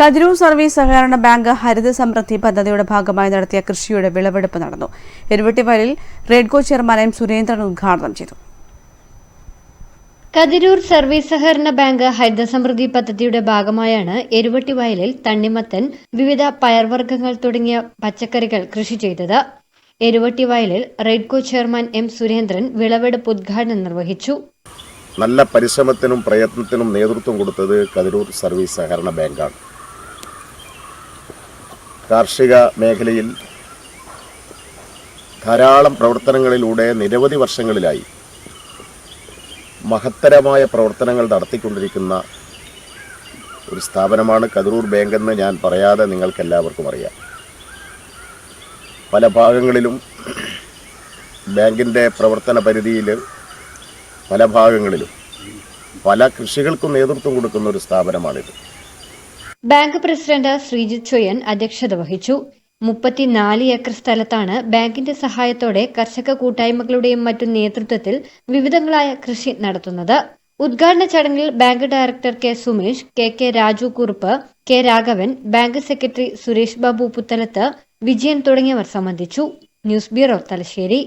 Kathirur service സഹകരണ bank Haritha Samrudhi പദ്ധതിയുടെ ഭാഗമായി നടത്തിയ കൃഷിയുടെ വിളവെടുപ്പ് നടന്നു. എരുവട്ടിവയലിൽ റെഡ്കോ ചെയർമാൻ എം സുരേന്ദ്രൻ ഉദ്ഘാടനം ചെയ്തു. കതിരൂർ സർവീസ് സഹകരണ ബാങ്ക് ഹരിത സമൃദ്ധി പദ്ധതിയുടെ ഭാഗമായാണ് എരുവട്ടി വയലിൽ തണ്ണിമത്തൻ വിവിധ പയർവർഗങ്ങൾ തുടങ്ങിയ പച്ചക്കറികൾ കൃഷി ചെയ്തത്. എരുവട്ടി വയലിൽ റെഡ്കോ ചെയർമാൻ എം സുരേന്ദ്രൻ വിളവെടുപ്പ് ഉദ്ഘാടനം നിർവഹിച്ചു. നല്ല പരിശ്രമത്തിനും പ്രയത്നത്തിനും നേതൃത്വം കൊടുത്തത് കതിരൂർ സർവീസ് സഹകരണ ബാങ്കാണ്. കാർഷിക മേഖലയിൽ ധാരാളം പ്രവർത്തനങ്ങളിലൂടെ നിരവധി വർഷങ്ങളിലായി മഹത്തരമായ പ്രവർത്തനങ്ങൾ നടത്തിക്കൊണ്ടിരിക്കുന്ന ഒരു സ്ഥാപനമാണ് കതിരൂർ ബാങ്ക് എന്ന് ഞാൻ പറയാതെ നിങ്ങൾക്കെല്ലാവർക്കും അറിയാം. പല ഭാഗങ്ങളിലും ബാങ്കിന്റെ പ്രവർത്തന പരിധിയിൽ പല ഭാഗങ്ങളിലും പല കൃഷികൾക്കും നേതൃത്വം കൊടുക്കുന്ന ഒരു സ്ഥാപനമാണിത്. ബാങ്ക് പ്രസിഡന്റ് ശ്രീജിത് ചൊയ്യൻ അധ്യക്ഷത വഹിച്ചു. മുപ്പത്തിനാല് ഏക്കർ സ്ഥലത്താണ് ബാങ്കിന്റെ സഹായത്തോടെ കർഷക കൂട്ടായ്മകളുടെയും മറ്റും നേതൃത്വത്തിൽ വിവിധങ്ങളായ കൃഷി നടത്തുന്നത്. ഉദ്ഘാടന ചടങ്ങിൽ bank director K Sumesh K K Raju Kurup K Raghavan bank secretary Suresh Babu Puthalath Vijayan തുടങ്ങിയവർ സംബന്ധിച്ചു. News bureau Thalassery.